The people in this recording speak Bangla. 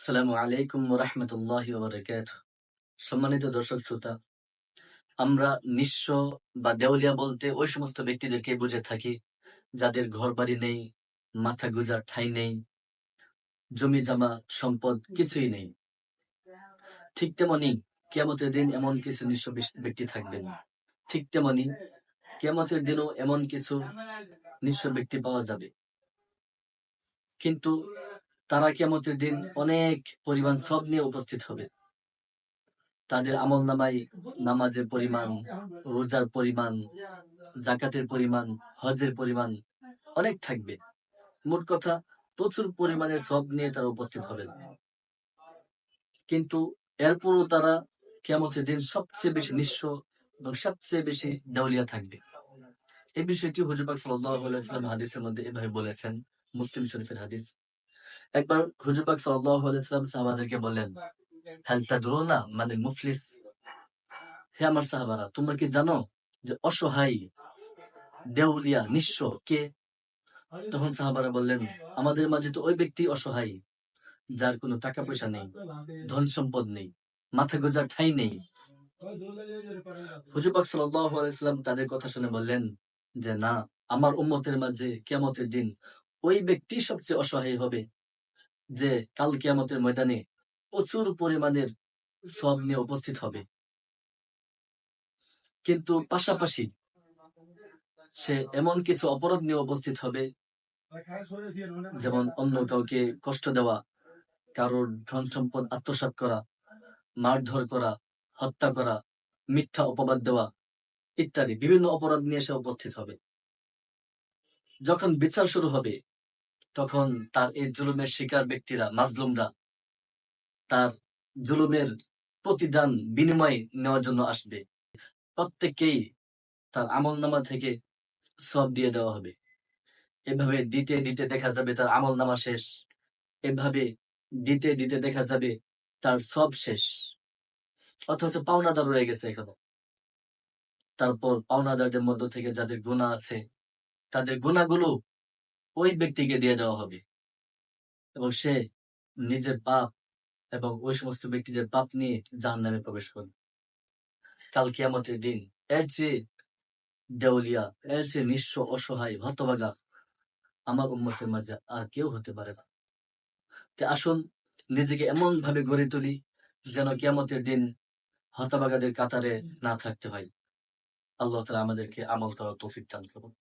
আসসালামু আলাইকুম রহমতুল্লাহ বারকাত সম্মানিত দর্শক শ্রোতা, আমরা নিঃস্ব বা দেউলিয়া বলতে ওই সমস্ত ব্যক্তিদেরকে বুঝে থাকি যাদের ঘর বাড়ি নেই, মাথা গুজার ঠাই নেই জমি জামা সম্পদ কিছুই নেই। ঠিক তেমনি কেমতের দিন এমন কিছু নিঃস্ব ব্যক্তি থাকবেন। ঠিক তেমনি কেমতের দিনও এমন কিছু নিঃস্ব ব্যক্তি পাওয়া যাবে। কিন্তু তারা কেমতের দিন অনেক পরিমাণ সব নিয়ে উপস্থিত হবে। তাদের আমল নামাই নামাজের পরিমাণ, রোজার পরিমাণ জাকাতের পরিমাণ, হজের পরিমাণ অনেক থাকবে। মোট কথা, প্রচুর পরিমাণের সব নিয়ে তারা উপস্থিত হবেন। কিন্তু এরপরও তারা কেমতের দিন সবচেয়ে বেশি নিঃস্ব এবং সবচেয়ে বেশি দেউলিয়া থাকবে। এই বিষয়টি হুজুবাক সাল্লাম হাদিসের মধ্যে এভাবে বলেছেন, মুসলিম শরীফের হাদিস। একবার হুজুবাক সাল্লাম সাহাবাদেরকে বললেন হেলতা না মানে মুফলিস? হে আমার সাহাবারা, তোমরা কি জানো যে অসহায়, দেউলিয়া, নিঃস্ব কে? তখন সাহাবারা বললেন, আমাদের মাঝে তো ওই ব্যক্তি অসহায়, যার কোনো টাকা পয়সা নেই ধন সম্পদ নেই। মাথা গোজার ঠাই নেই হুজুবাক সাল্লাম তাদের কথা শুনে বললেন যে, না, আমার উম্মতের মাঝে কেমতের দিন ওই ব্যক্তি সবচেয়ে অসহায় হবে। যে কাল কেয়ামতের ময়দানে প্রচুর পরিমাণের সব নিয়ে উপস্থিত হবে। কিন্তু পাশাপাশি সে এমন কিছু অপরাধ নিয়ে উপস্থিত হবে, যেমন অন্য কাউকে কষ্ট দেওয়া, কারোর ধন সম্পদ আত্মসাৎ করা, মারধর করা, হত্যা করা, মিথ্যা অপবাদ দেওয়া ইত্যাদি বিভিন্ন অপরাধ নিয়ে সে উপস্থিত হবে। যখন বিচার শুরু হবে তখন তার এই জুলুমের শিকার ব্যক্তিরা, মাজলুমরা তার জুলুমের প্রতিদান বিনিময় নেওয়ার জন্য আসবে। প্রত্যেককেই তার আমল নামা থেকে সব দিয়ে দেওয়া হবে। এভাবে দিতে দিতে দেখা যাবে তার আমল নামা শেষ। এভাবে দিতে দিতে দেখা যাবে তার সব শেষ। অথচ পাওনাদার রয়ে গেছে এখনও। তারপর পাওনাদারদের মধ্য থেকে যাদের গুণা আছে, তাদের গুণাগুলো ওই ব্যক্তিকে দিয়ে দেওয়া হবে। এবং সে নিজের পাপ এবং ওই সমস্ত ব্যক্তিদের পাপ নিয়ে জাহান নামে প্রবেশ করবে। কাল কিয়ামতের দিন এর চেয়ে দেউলিয়া, এর চেয়ে নিঃস্ব, অসহায় হতবাগা আমার উন্মতের মাঝে আর কেউ হতে পারে না। তে আসুন, নিজেকে এমন ভাবে গড়ে তুলি যেন কিয়ামতের দিন হতবাগাদের কাতারে না থাকতে হয়। আল্লাহ তালা আমাদেরকে আমল করার তৌফিক দান করুন।